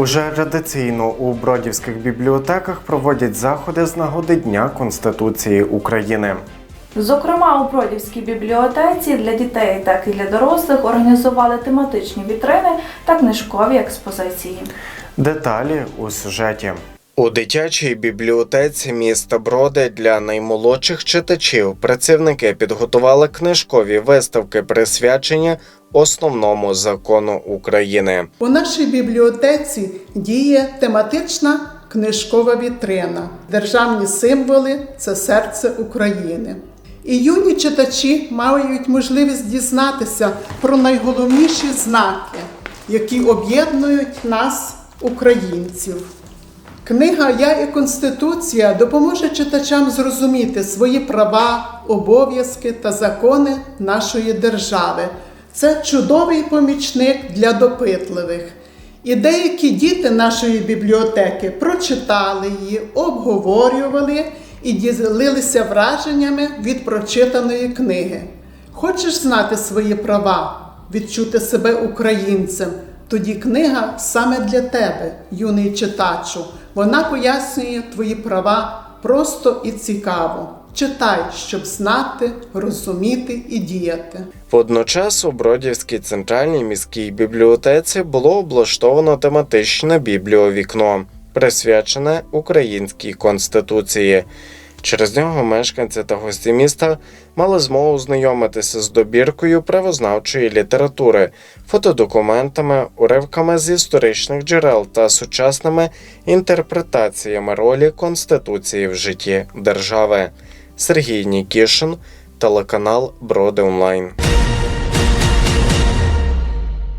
Уже традиційно у бродівських бібліотеках проводять заходи з нагоди Дня Конституції України. Зокрема, у Бродівській бібліотеці для дітей, так і для дорослих організували тематичні вітрини та книжкові експозиції. Деталі у сюжеті. У дитячій бібліотеці міста Броди для наймолодших читачів працівники підготували книжкові виставки, присвячені основному закону України. У нашій бібліотеці діє тематична книжкова вітрина. Державні символи це серце України. І юні читачі мають можливість дізнатися про найголовніші знаки, які об'єднують нас, українців. Книга Я і Конституція допоможе читачам зрозуміти свої права, обов'язки та закони нашої держави. Це чудовий помічник для допитливих. І деякі діти нашої бібліотеки прочитали її, обговорювали і ділилися враженнями від прочитаної книги. Хочеш знати свої права, відчути себе українцем? Тоді книга саме для тебе, юний читачу. Вона пояснює твої права просто і цікаво. Читай, щоб знати, розуміти і діяти. Водночас у Бродівській центральній міській бібліотеці було облаштовано тематичне бібліовікно, присвячене українській конституції. Через нього мешканці та гості міста мали змогу знайомитися з добіркою правознавчої літератури, фотодокументами, уривками з історичних джерел та сучасними інтерпретаціями ролі Конституції в житті держави. Сергій Нікішин, телеканал Броди Онлайн.